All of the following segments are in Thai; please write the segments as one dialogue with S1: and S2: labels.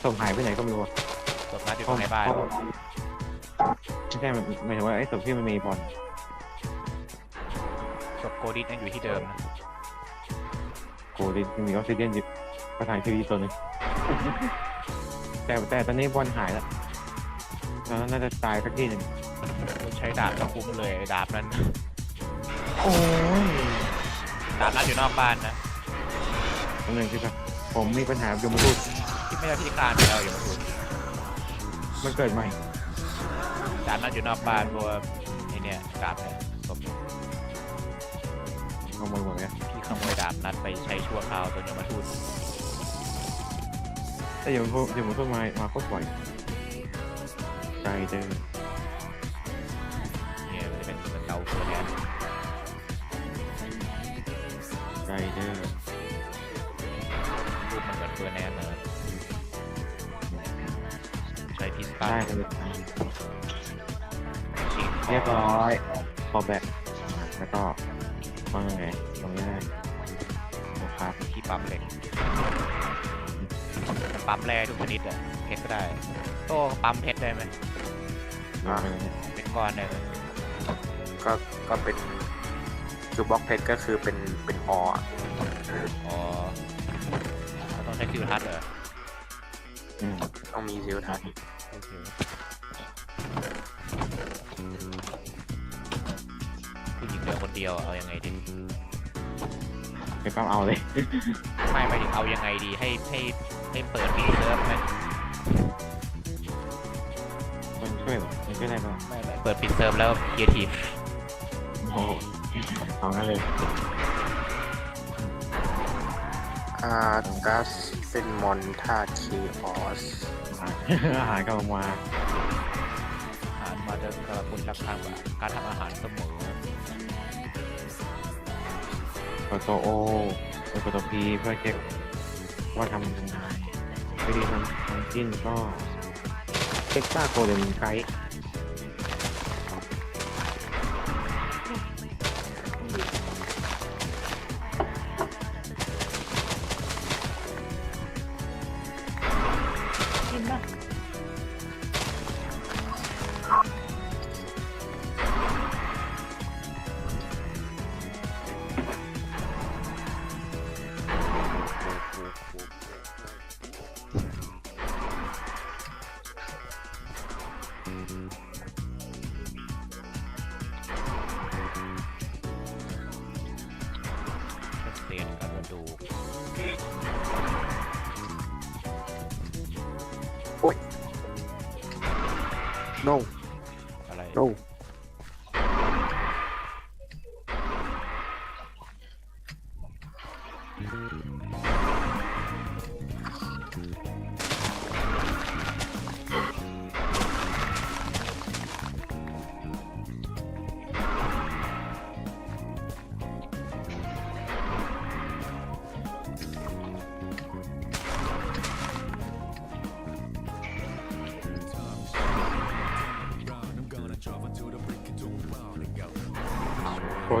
S1: แต่ศพหายไปไหนก็ไม่รู้อะ
S2: ศพนัดอยู่ตรงในบ้าน
S1: ไม่ใช่มันหมายถึงว่าไอ้ศพที่มันมีบอล
S2: ศพโกดิสยังอยู่ที่เดิมนะ
S1: โกดิมีออกซิเจนอยู่ประธานชีวิตตัวหนึงแต่แต่ตอนนี้บอลหายแล้วแล้วน่าจะตายสักที่หนึ่ง
S2: ใช้ดาบตะคุ้มเลยไอ้ดาบนั้น
S1: โอ้ย
S2: ดาบนัดอยู่นอกบ้านนะ
S1: ตัวหนึ่งคือแบบผมมีปัญหาโยมทูต
S2: ที่ ไม่ได้ที่คลานไปแล้วอย่ามาพูด
S1: มันเกิดใหม่
S2: ดาบนัดอยู่นอกบ้านเพราะว่าไอเนี่ยดาบเนี่ยศพ
S1: ขโมยหมดเลย
S2: พี่ขโมยดาบนัดไปใช้ชั่วคราวตัวยมทูต
S1: แต่โยมทูตโยมทูตมามาโคตรบ่อยไกลเจอ ได้กันเลย
S2: ชิง
S1: เรียบร้อยพอแบกแล้วก็วางยังไงตรงนี้ได้นะครับ
S2: ที่ปั๊มเหล็กปั๊มแร่ทุกชนิดอะเพชรก็ได้โต้ปั๊มเพชรได้ไหม
S1: วางไปเลย
S2: เป็นก้อนได้ไหม
S3: ก็ก็เป็นคือบล็อกเพชรก็คือเป็นเป็นออะ
S2: อ๋อเราต้องใช้ฟิวทัศน์เหรอ
S1: อืม
S3: ต้องมีซิลทัศน์
S2: โอเคผู้หญิงเหลือคนเดียวเอายังไงดี
S1: ไปปั๊มเอาเลย
S2: ไม่ไม่ถึงเอายังไงดีให้ให้ให้เปิดมีเซิร์ฟไหม
S1: มันช่วยเหรอมันช่วยได้ป่ะ
S2: ไม่ไม่เปิดปิดเซิร์ฟแล้วเกียร์ทีม
S1: โอ้โหเอางั้นเลย
S3: อากัส เป็นมอนทาเคออส
S1: อาหารกำลังมา
S2: อาหารมาจะกระคุณรักทางการทำอาหารเสมอ
S1: กดตัวโอแล้วกดตัวพีเพื่อเช็คว่าทำยังไงวิธีทำทำจิ้นก็เช็คต้าโคเดนไกด์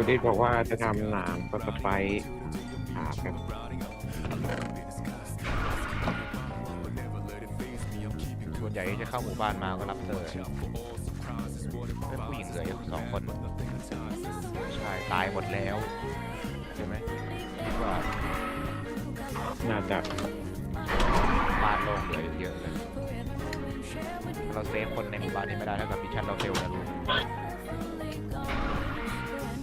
S2: ดิ
S1: บอกว่าจะทำหนามก็สไปร์หากัน
S2: ส่วนใหญ่ที่จะเข้าหมู่บ้านมาก็รับเตอร์เป็นผู้หญิงเหลืออยู่สองคน ใช่ ตายหมดแล้ว ใช่ไหมคิดว่า
S1: น่าจะ
S2: บ้านโล่งเหลืออยู่เยอะเลย เราเซฟคนในหมู่บ้านนี้ไม่ได้เท่ากับมิชชั่นเราเฟลนะลูก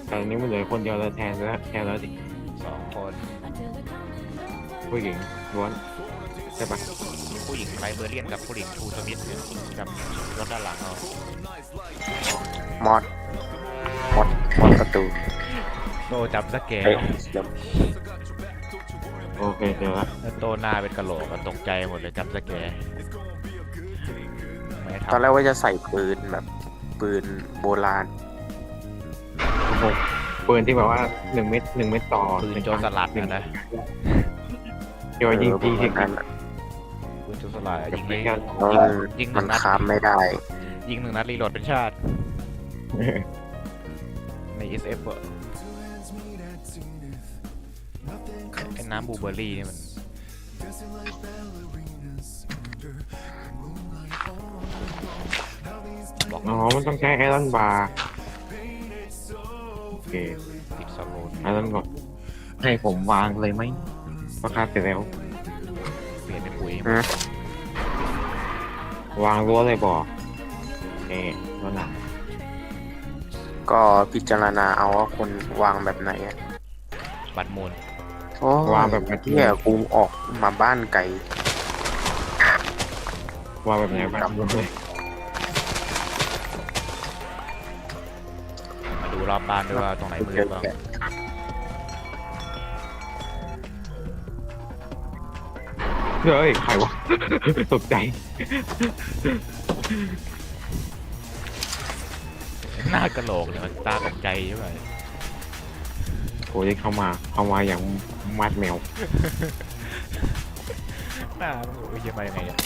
S1: ต่อันนี้มันเหลือคนเดียวแล้วแทนแล้วแทนแล้วดิ
S2: สองคน
S1: ผู้หญิงล้วนใช่ปะ
S2: ผู้หญิงไลเบอร์เรียนกับผู้หญิงทูสมิธเนี่ยกับรถด้านหลังเอา
S3: มอดมอดมอดประตู
S2: โตจับสแก
S3: เอ้ยเดี๋ยว
S1: โอเคเจอละ
S2: แล้วโตหน้าเป็นกะโหลกอะตกใจหมดเลยจับสแกนไม่ทำ
S3: ตอนแรกว่าจะใส่ปืนแบบปืนโบราณ
S1: ปืนที่แบบว่าหนึ่งเม็ดหนึ่งเม็ดต่อ
S2: ปืนโจรสลัดนะนะ
S1: เดี๋ยวยิง
S3: เออ
S1: ที
S3: ประ
S1: ที
S3: มาณนั้นอะ
S2: ปืนโจรสลัดอะยิง
S1: ไม่
S2: นี้
S1: กัน
S3: แล้ว
S2: ยิ
S3: มั
S2: ง
S3: น
S2: ยิงห
S3: มั
S2: นึ่
S3: น
S2: งนัด
S3: ค้ามไม่ได้
S2: ยิงหนึ่งนัดรีโหลดเป็นชาติ ใน SF อะไอ้น้ำบลูเบอร์รี่นี่มันบอก
S1: อ๋อ มันต้องใช้ไอรอนบาร์โอ เค
S2: ติดสโลน
S1: ไอรอนก่อนให้ผมวางเลยไหมราคาเสร็จแล้ว
S2: เปลี่ยนเป็นปุ๋ย
S3: อืม
S1: วางรั้วเลยบอกเอ๊ะแล้วหนัก
S3: ก็พิจารณาเอาว่าคนวางแบบไหนอะ
S2: บัตรมูล
S3: โอ้
S1: วางแบบแบบ
S3: ที่ยกูออกมาบ้านไกล
S1: วางแบบไหนแบบเลย
S2: มาดู รอบบ้านด้วยว่าตรงไหนมื
S3: เจ
S2: ด
S3: อ
S2: บ้าง
S3: แกะ
S1: เฮ้ย ใครวะ ตกใจ
S2: หน้ากระโหลกเนี่ยมันตาตกใจใช่ไหม
S1: โอ้ยเข้ามา เข้ามาอย่างมัดแมว
S2: หน้ามันโอ้ยยังไงยังไงอะ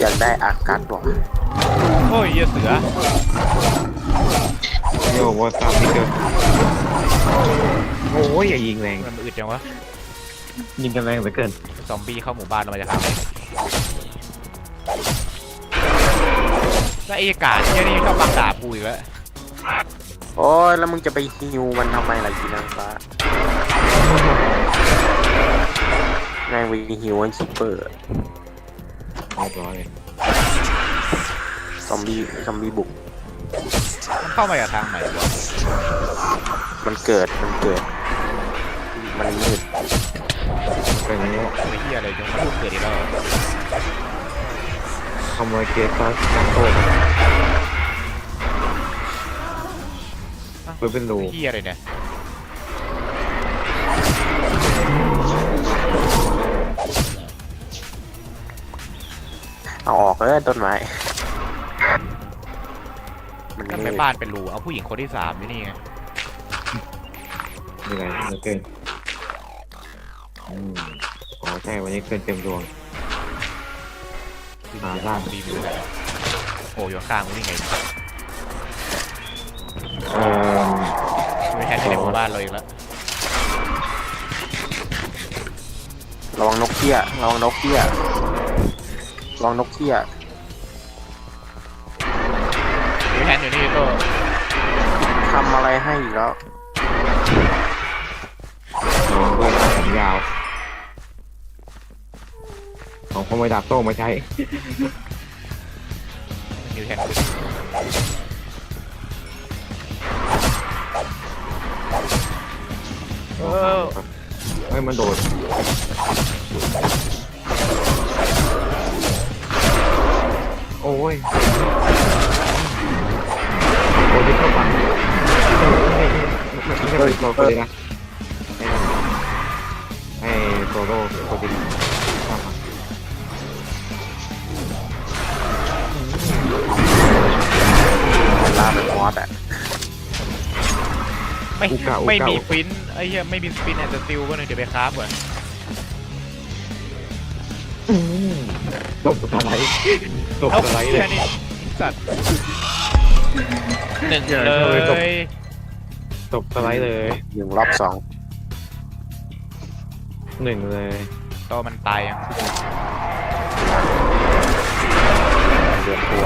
S3: อยากได้อากัสว่ะ
S2: โอ้ยเหี้ยเสือ
S1: โยว่าตามนี่เกินโอ้ยอย่ายิงแรง
S2: มันอึดจังวะ
S1: ยิงกันแรงเหลือเกิน
S2: ซอมบี้เข้าหมู่บ้านเรามาจะทำแล้วไอ้กาดที่นี่ชอบบังดาบกูอีกแล้ว
S3: โอ้ยแล้วมึงจะไปฮิวมันทำไมล่ะกีนังฟ้าแม่งวีฮิวไอ้คิปเปอร์
S1: เรียบร้อย
S3: ซอมบี้ซอมบี้บุก
S2: มันเข้ามาจากทางไหนวะ
S3: มันเกิด มันเกิด มันมืด
S1: เป็นอย่างนี้
S2: ไอ้เหี้ยอะไรจังมันพูดเกิดอีกแล้วเหรอ
S1: ขโมยเกสซอสจากโต๊ะเปิดเป็นรู
S2: ไอ้เหี้ยอะไรเนี่ย
S3: เอาออกเลยต้นไม้ มัน
S2: ทำไม
S3: มืด
S2: บ้านเป็นรูเอาผู้หญิงคนที่สามนี่นี่ไง
S1: มีอะไรเหลือเกินอืมอ๋อใช่วันนี้เกินเต็มดวง อ่าบ้าน
S2: ดีมือโอ้ยอยู่ข้างกูนี่ไง
S1: เอ่อ
S2: ไม่แทนที่ในหมู่บ้านเราอีกแล้ว
S3: ระวังนกเขี้ยระวังนกเขี้ยระวังนกเขี้ย
S2: นอยู่นี่ก็
S3: ทำอะไรให้อีกแล้ว
S1: ระวังด้วยนะแขนยาวของขโมยดาบโต้มาใช้
S2: อยู่แทนเออ
S1: เฮ้ยมันโดดโอ้ย โอ้ยเข้าไปไม่ใช่เป็นโซโล่เลยนะไอ้โซโล่โคดิข้ามา
S3: มันล่าเป็นมอสอะ
S2: ไม่ไม่มีฟินไอ้เหี้ยไม่มีฟินแอนด์สติลก็เลยเดี๋ยวไปคราฟก่อน
S1: อืมตบสไลด์ตบ
S2: เอ้า
S1: สไลด์เลย
S2: แค่นี้สัตว์ หนึ่ง
S1: อย่า
S2: เล
S1: ทำไมตบ
S2: ย
S1: ตบสไลด์เลย
S3: หนึ่งรอบสอง
S1: หนึ่งเลย
S2: โตมันตายยัง
S3: เดือนตัว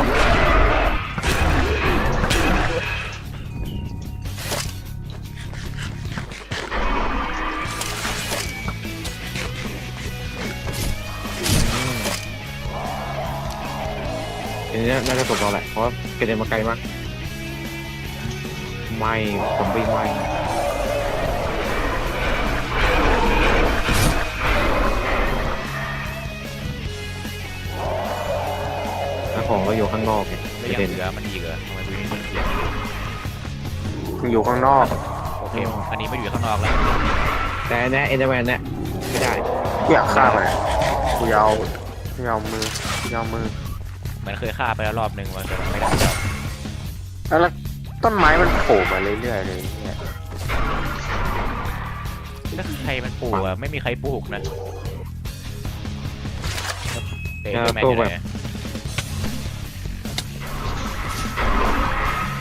S1: อันนี้น่าจะตบเราแหละเพราะว่ากระเด็นมาไกลมาก ไม่ผมไม่ไม่แล้วของเราอยู่ข้างนอกไง
S2: แล้ว
S1: กระ
S2: ยัง
S1: เด็น
S2: เหลือมันอีกเหรอทำไมดูนี่มันเสีย
S3: มึงอยู่ข้างนอก
S2: โอเค อันนี้ไม่อยู่ข้างนอกแล้ว
S1: แต่อันเนะเอ็นเดอร์แมนเนี่ยไม่ได้
S3: อยากฆ่ามันอะกูยาวกูยาวมือกูยาวมือ
S2: เหมือนเคยฆ่าไปแล้วรอบนึงว่าแต่มันไม่ได้แล้ว
S3: แล้วแล้ว ต้นไม้มันโผล่มาเรื่อยๆเลยเนี่ย
S2: ถ้าใครมันปลูกอะไม่มีใครปลูกนะเตะแมนอยู่ไหน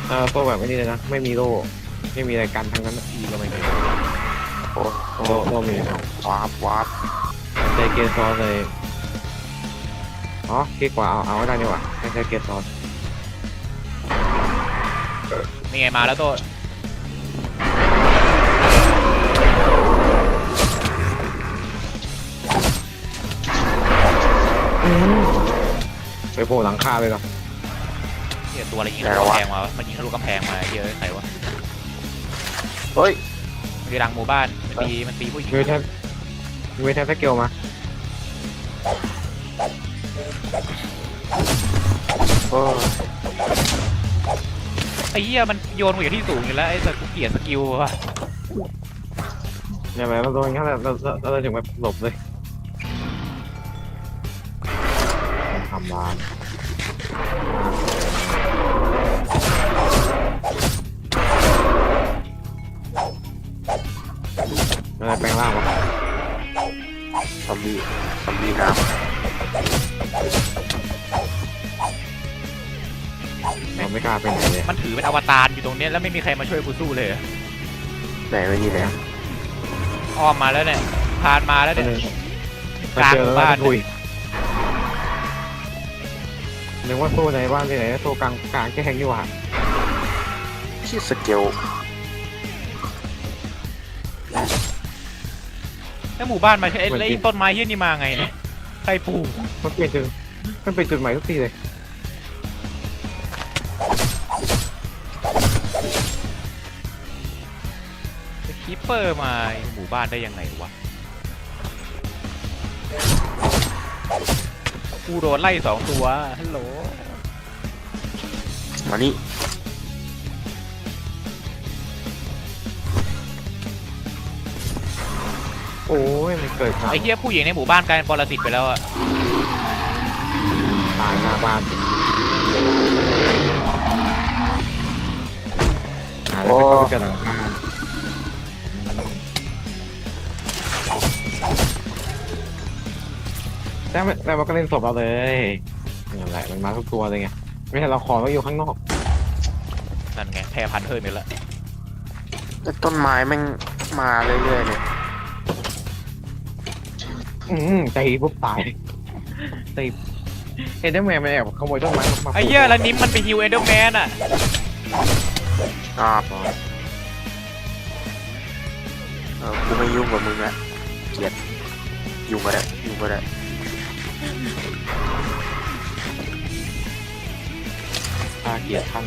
S1: เออตัวแบบนี้เลยนะ ไม่มีโล่ไม่มีอะไรกันทั้งนั้น
S2: อีก็ไม่มี
S3: โอ้
S1: โล่โล่มี
S3: วาร์ปวาร์ป
S1: ใจเกนซอสเลยอ๋อคลิกกว่าเอาเอาได้นี่หว่าไม่ใช่เกียร์ซอส
S2: นี่ไงมาแล้วโตะ
S1: ไปโผล่หลังคาเลยเหรอ
S2: เนี่ยตัวอะไรยิงทะลุกำแพงมาวะมันยิงทะลุกำแพงมาเยอะใครวะ
S3: เฮ้ย
S2: มันคือรังหมู่บ้านมันตีมันตีผู้หญิง
S1: มีแทบมีแทบสเกลมา
S3: โอ้
S2: ไอ้เหี้ยมันโยนกูอยู่ที่สูงอยู่แล้วไอ้สัตว์กูเกลียดสกิลว่ะ
S1: เนี่ยแม่เราโดนแค่เราเราเราเราถึงแบบหลบเลย อเป็น
S2: อวตารอยู่ตรงเนี้ยแล้วไม่มีใครมาช่วยกูสู้เลยอะำ
S3: ไหนไม่มีเลย
S2: อ้อมมาแล้วเนี่ยพานมาแล้วเนี่ย
S1: ไปเจอแล้ว
S2: กลางหมู่บ้าน
S1: คุยนึกว่าสู้ในบ้านที่ไหนสู้กลางกลางแค่แข่งดีกว่า
S3: ที่สเกล
S2: แล้วหมู่บ้านมาใช่ไอ้แล้วไอ้ต้นไม้เหี้ยนี่มาไงเนี่ยใครปลูก
S1: มันเปลี่ยนจุดมันเป็นจุดใหม่ทุกทีเลย
S2: ปเปอร์มาหมู่บ้านได้ยังไงวะ กูโดนไล่สองตัวฮัลโหล
S3: มานี่
S1: โอ้ยมันเกิดข่าว
S2: ไอ้เหี้ยผู้หญิงในหมู่บ้านกลายเป็นปรสิตไปแล้วอะ
S1: ตายหน้าบ้านหาแล้วก็เข้าไปเกิด แต่มันแต่มันก็เล่นศพเราเลยนั่นแหละมันมาทุกตัวเลยไง ไม่ใช่เราขอก็อยู่ข้างนอก
S2: นั่นไงแพร่พันธุ์เพิ่มอีกแล้ว
S3: แต่ต้นไม้แม่งมาเรื่อยๆเลย
S1: อืมตีปุ๊บตายตีเอ็นเดอร์แมนมันแอบขโมยต้นไม้มา
S2: ไอ้เหี้ยแล้วนิ้มมันไปฮิวเอเดอร์แมนอะ
S3: อ่าเออกูไม่ยุ่งกับมึงละเกลียดยุ่งก็ได้ยุ่งก็ได้า
S1: เกลียดท่าน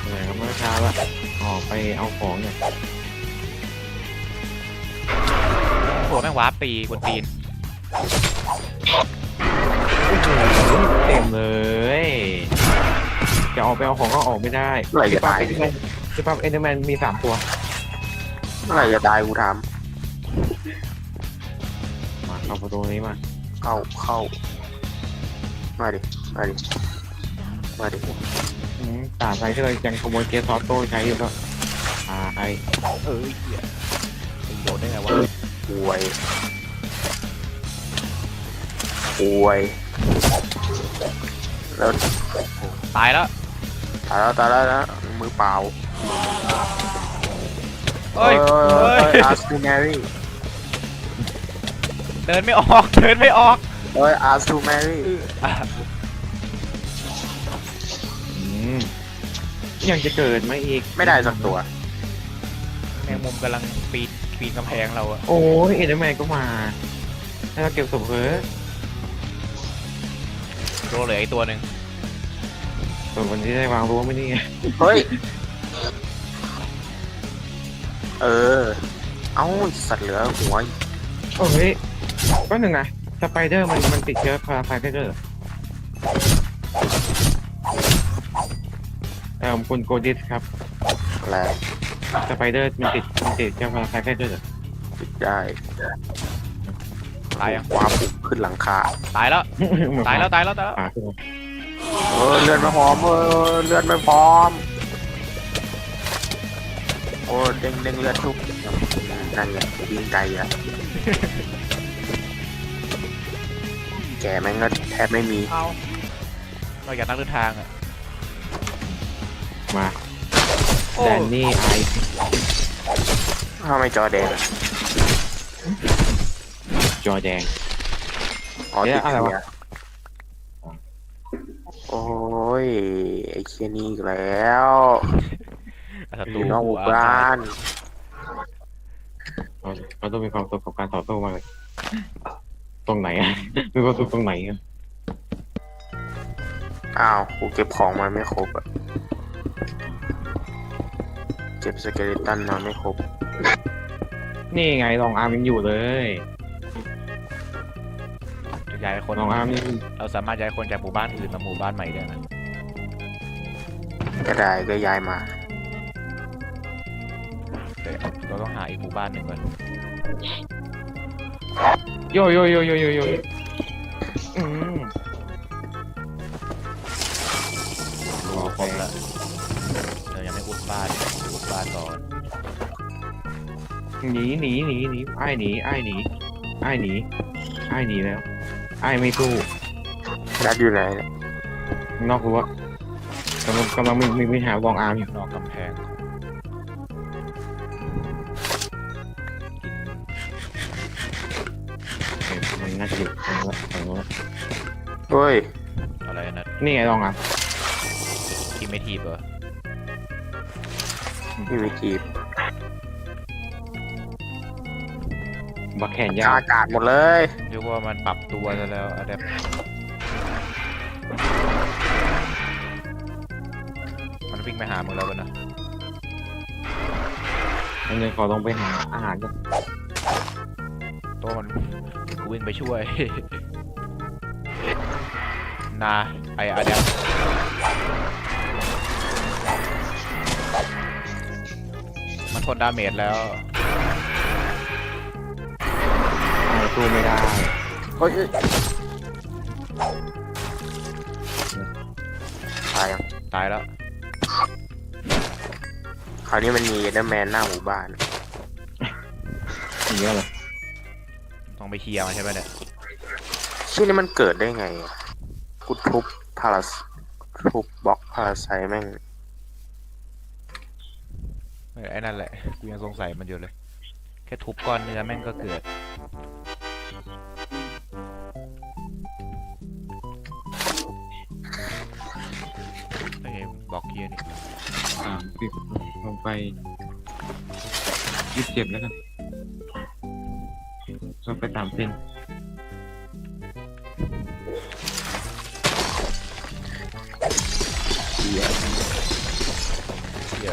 S1: เหนื่อยก็เมื่อเช้าละออกไปเอาของเนี่ย
S2: โหแม่งวาร์ปตีบนตีน
S1: เต็มเลย จะออกไปเอาของก็ออกไม่ได้
S3: เมื่อไหร่จะตาย
S1: คือปั๊บเอ็นเดอร์แมนมีสามตัว
S3: เมื่อไหร่จะตายกูถาม
S1: มาเข้าประตูนี้มา
S3: เข้าเข้า มาดิ มาดิ มาดิ
S1: อืมตาใช้ที่เรายังขโมยเกียร์ซอสโต้ใช้อยู่ก็ตาไอ
S2: เออไอ้เหี้ยไอ้โดนได้ไงวะ
S3: ป่วยป่วยแล้ว
S2: ตายแล้ว
S3: ตายแล้วตายแล้วนะมือเปล่า
S2: เฮ้ย
S3: เอ
S2: เฮ้ย
S3: อาร์สตูแมรี่
S2: เดินไม่ออก เดินไม่ออก
S3: เอ้ยอาร์สตูแมรี่
S2: อะ
S1: อืมยังจะเกิดไหมาอีก
S3: ไม่ได้สักตัว
S2: แมงมุมกำลังปีนปีนกำแพงเราอะ
S1: โอ้ยเอ็นเดอร์แมนก็มาให้เราเก็บศพเพ้อ
S2: โดนเหลือไอ้ตัวหนึ่ง
S1: ส่วนวันที่ได้วางรั้วไม่นี่ไง
S3: เฮ้ย เออ เอ้าสัตว์เหลือหัว
S1: โอ้ยก็หนึ่งนะ สไปเดอร์มันมันติดเชื้อพาราไซต์ได้ด้วยเหรอเออคุณโกดิสครับ
S3: อะไร
S1: สไปเดอร์มันติดมันติดเชื้อพาราไซต์ได้ด้วยเหรอ
S3: ติดได้
S2: ตายยัง
S3: ความปุกขึ้นหลังคา
S2: ตายแล้วตายแล้วตายแล้วตายแล้ว
S1: ขาขึ้นมา
S3: เออเลื่อนไม่พร้อมเออเลื่อนไม่พร้อมโอ้เด้งเด้งเลือดทุกนั่นไงวิ่งไกลอะ แกแม่งก็แทบไม่มี
S2: เอาเราอยากนักเดินทางอะ
S1: มา
S2: โอ้
S1: แดนนี่ไอ
S3: ทำไมจอแดงอะ
S1: จอแดง
S3: อ๋อ
S1: เอ๊ะ
S3: ติด
S1: อะไรวะ
S3: เสียโอ้ยไอ้เคียนี่อีกแล้ว
S2: ศั
S3: อ
S2: ตรู
S3: ยู่นอกหมู่
S2: กู
S3: บ้าน
S1: เราเราต้องมีความสุขกับการต่อสู้มากเลย ตรงไหนอะมีความสุขตรงไหนอะ
S3: อ้าวกูเก็บของมาไม่ครบอะเก็บสเกเลตันมาไม่ครบ
S1: นี่ไงลองอาร์มยังอยู่เลย
S2: จะย้ายคน
S1: ลองอาร์มยัง
S2: เราสามารถย้ายคนจากหมู่บ้านอื่นมาหมู่บ้านใหม่ได้นะ
S3: ก็ได้ก็ย้ายมา
S2: แต่เราต้องหาอีกหมู่บ้านหนึ่งก่อน
S1: โยโยโยโยโยโยอืม
S2: รอครบแล้วเรายังไม่อุดบ้านอุดบ้านก่อน
S1: หนีหนีหนีหนีไอ้ายหนีไอ้ายหนีไอ้ายหนีไอ้ายหนีแล้วไอ้ายไม่สู้
S3: นัดอยู่ไหนเนี่ย
S1: นอกรั้วกำลังกำลังมีมีมีหาลองอาร์มอยู่
S2: นอกกำแพง
S1: นน่าจะอยู่ตรงนู้นตรงนู้น
S3: เฮ้ย
S2: อะไรนะ
S1: นี่ไงลองอาร์ม
S2: ทีไม่ทีบเหรอ
S3: มีวิธี
S1: บักแขนยา
S3: อาวอากาศหมดเลย
S2: เรียกว่ามันปรับตัวซะแล้วอะแดปมันวิ่งไปหามึงแล้วกันนะ
S1: อันนี้ขอลงไปหาอาหารกัน
S2: ตัวมันกู วิ่งไปช่วย นาไออะแดปมันทนดาเมจแล้ว
S1: อ้าวสู้ไม่ได้
S3: เฮ้ยเฮ้ยตายยัง
S2: ตายแล้ว
S3: คราวนี้มันมีเดอร์แมนหน้าหมู่บ้าน
S1: อย่างเงี้ยเหรอ
S2: ต้อง ไปเคลียร์มันใช่ไหมเนี่ย
S3: ชื่อนี้มันเกิดได้ไงอะกูทุบพาราสทุบบล็อกพาราไซแม่ง
S2: เออไอ้นั่นแหละ กูยังสงสัยมันอยู่เลย แค่ทุบก้อนเนื้อแม่งก็เกิด ไอ้บล็อกเกียร์นี่
S1: สามสิบลงไปยี่สิบเจ็ดแล้วกัน ลงไปสามเซน
S3: เหี้ย
S2: เหี้ย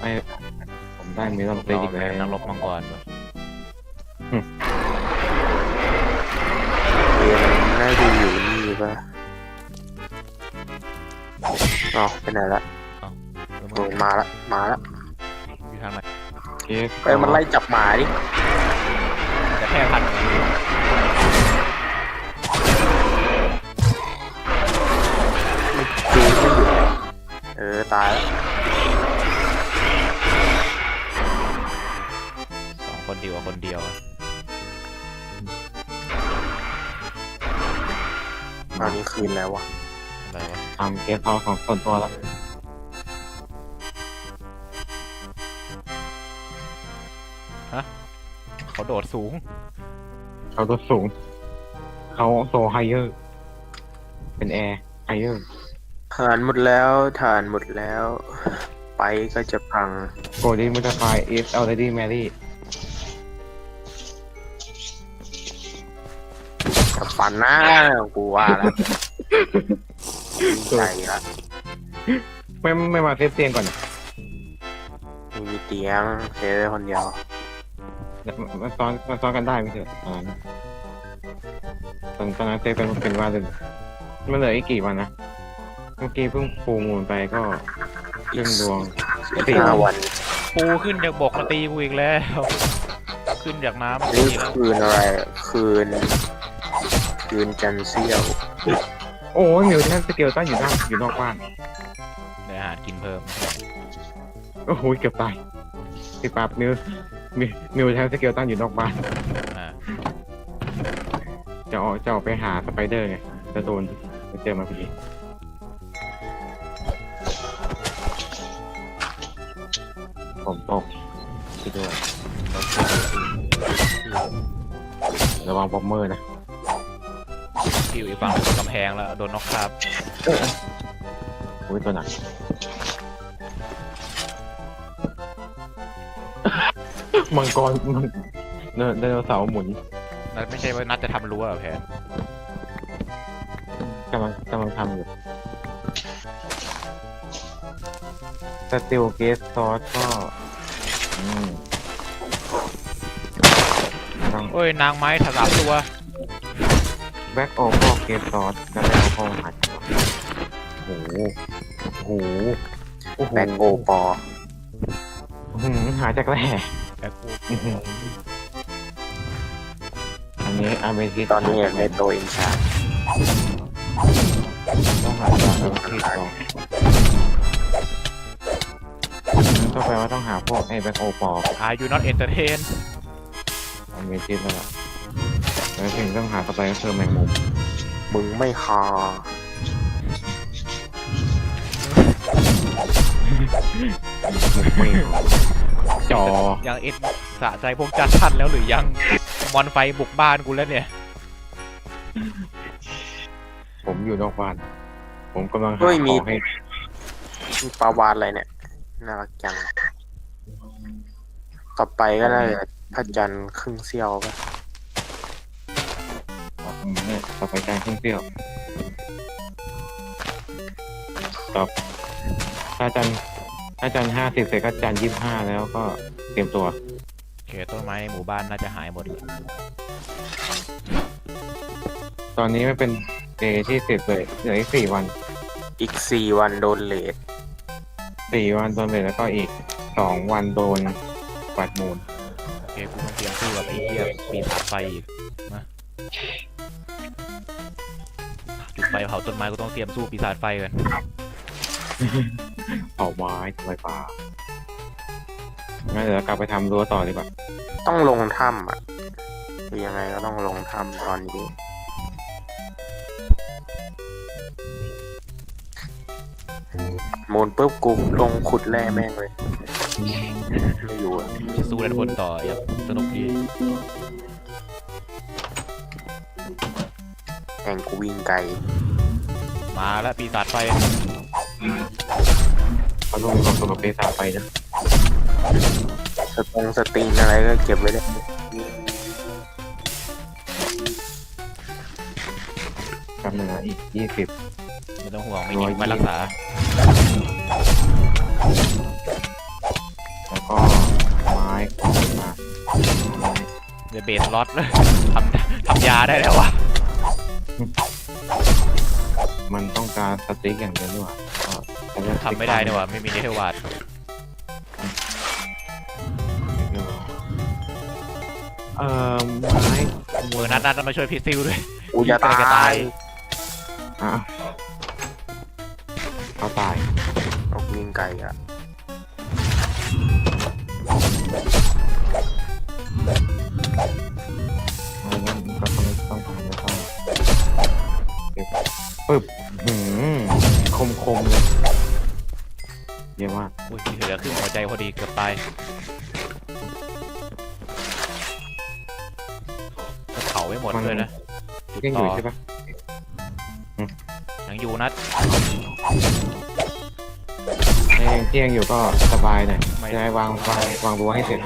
S1: ไอ้ผมได้มีต้องเตะ
S2: รอ
S1: อีก
S2: แม่
S1: แล้ว
S2: งนักรบมังกรวะ
S3: อ๋อไปไหนละ
S2: เออมึ
S3: โอ้
S2: ง
S3: ยมาละ มาละ
S2: อยู่ทางไหน
S1: เคส
S3: เอ้ยมันไล่จับหมาดิ
S2: จะแค่พัน
S3: จูงไม่หยุดเลยเออ ตายแล้ว
S2: สองคนเดียวกับคนเดียวอะ
S3: ตอนนี้คืนแล้ววะ
S2: อะไรวะ
S1: ทำเคสเขาของส่วนตัวแล้ว
S2: เขาโดดสูง
S1: เขาตัวสูง เขาโซไฮเออร์ เป็นแอร์ไฮเออร์
S3: ฐานหมดแล้วฐานหมดแล้ว ไปก็จะพัง
S1: โกลดี้มุตไฟเอสเอลเลดี้แมรี่
S3: กับฟันหน้ากูว่าแล้ว ใจละ
S1: ไม่ไม่มาเซฟเตียงก่อน
S3: ไมมีเตียงเซฟได้คนเดียว
S1: มาซ้อนมาซ้อนกันได้ไม่ใช่ตอนนั้นตอนตอนนั้นเซฟเป็นเป็นว่าเลยมันเหลืออีกกี่วันนะเมื่อกี้เพิ่งฟูมูลไปก็ครึ่งดวง
S3: สี่ห้าวัน
S2: ปูขึ้นจากบกมาตีกูอีกแล้ว ขึ้นจากน้ำมาตี
S3: นี่
S2: แล้ว
S3: คืนอะไร คืน คืนจันเซียว
S1: โอ้ยมิวแทนสเกลตั้งอยู่นอกอยู่นอกบ้าน
S2: ได้อาหารกินเพิ่ม
S1: โอ้โหเกือบตายพี่ปั๊บมิวมิวมิวแทนสเกลตั้งอยู่นอกบ้าน
S2: อ่า
S1: จะออกจะออกไปหาสไปเดอร์ไงจะโดนจะเจอมาพอดีผมตกช่วยด้วยระวังบอมเมอร์นะ
S2: ที่อยู่อีกฝั่งกำแพงแล้วโดนน็อกครับ
S1: อุ้ยตัวหนักมังกรมันเนไดโนเสาร์หมุน
S2: นั่นไม่ใช่ว่านัดจะทำรั้วเหรอแพน
S1: กำลังกำลังทำอยู่สติลเกสซอสก็อืมต้อง
S2: โอ้ยนางไม้ถลำตัว
S1: แบ็กโอโคเกสซอสก็แบ็กโอโคหัดโอ้โหโอ้โห
S3: แบ็กโอปอ
S1: หือหาจากแร่
S2: แบ็คโอื้
S1: อหืออันนี้อาเมทิ
S3: ตอนนี้ในโตอินชา
S1: ต้องหาจากอาเมทิสก่อนก็แปลว่าต้องหาพวกไอ้แบ็กโอปอ
S2: อายูนอตเอนเตอร์เทน
S1: อาเมทิสแล้วล่ะ แล้วถึงต้องหาต่อไปก็คือแมงมุม
S3: มึงไม่คอ
S1: ไม่จอ
S2: ยังเอ็นสะใจพวกจัดทันแล้วหรือยังมอนไฟบุกบ้านกูแล้วเนี่ย
S1: ผมอยู่นอกบ้าน ผมกำลังหา
S3: เฮ้ย
S1: ข
S3: มี
S1: องให้
S3: มีปลาวานอะไรเนี่ยน่ารักจัง ต่อไปก็ได้พระจันทร์ครึ่งเสี้ยวปะ
S1: อืมเนี่ยต่อไปการเครื่องเที่ยวต่อถ้าจันถ้าจันห้าสิบเสร็จก็จันยี่สิบห้าแล้วก็เตรียมตัว
S2: โอเคต้นไม้ในหมู่บ้านน่าจะหายหมดเลย
S1: ตอนนี้มันเป็นเดย์ที่สิบเลยเหลืออีกสี่วัน
S3: อีกสี่วันโดนเลท
S1: สี่วันโดนเลยแล้วก็อีกสองวันโดนปัดมูล
S2: โอเคกูต้องเตรียมสู้กับไอ้เหี้ยปีศาจไฟอีก เผาต้นไม้กูต้องเตรียมสู้ปีศาจไฟกัน
S1: เผาไม้ทำลายป่างั้นเดี๋ยวเรากลับไปทำรั้วต่อดีกว่า
S3: ต้องลงถ้ำอะคือยังไงก็ต้องลงถ้ำตอนนี้หมุนปุ๊บกูลงขุดแร่แม่งเลย ไม่อยู่อะ
S2: จะสู้ด้านบนต่ออย่างสนุกดี
S3: แห่งกูวิ่งไกล
S2: มาแล้วปีศาจไฟ
S1: เขาลงกับตัวเปซาไปนะ
S3: สตงสตรีนอะไรก็เก็บไว้ได้
S1: กำเนิดอีกยี่สิบ
S2: ไม่ต้องห่วงไม่ยิงไปรักษา
S1: แล้วก็ไม้ของมา
S2: เดยวเบสล็อตเลยทำทำยาได้แล้ววะา
S1: รสติ๊กอย่างเดียวด้วยก็ใช้สติ๊ก
S2: ทำไม่ได้นี่หว่าไม่มีเนเธอร์วาด
S1: เอ่อไม้
S2: เออนัดนัดมาช่วยพี่ซิลด้วย
S3: กูจะ
S2: กำลังจะ
S3: ตา
S2: ตายย
S1: อะเขาตาย
S3: ออกวิ่งไกลอะ
S1: แล้วก็ก็ต้องต้องทำแล้วก็เก็บปึ๊บ
S2: ดีเกือบตายแล้วเผาไม่หมดเลยนะจุด
S1: ยังอ
S2: ต่
S1: ยู่
S2: อ
S1: ใช่ปะ
S2: ยังอยู่นัด
S1: ถ้ายังที่ยังอยู่ก็สบายหน่อย
S2: ไม่
S1: จะได้วางวางวางรั้วให้เสร็จ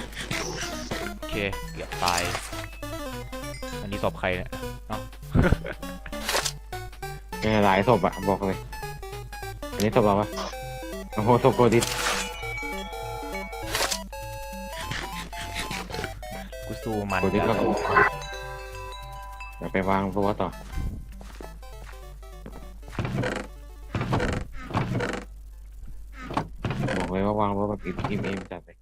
S2: โอเคเกือบตาย อันนี้ศพใครเนี่ย
S1: มีหลายศพอะบอกเลย อันนี้ศพเราปะโอ้โหศพโกดิส
S2: สู้มัน
S1: โกดิสก็
S2: แล้ว
S1: เดี๋ยวไปวางรั้วต่อ บอกเลยว่าวางรั้วแบบอิ่มอิ่มอิ่มจัดเลย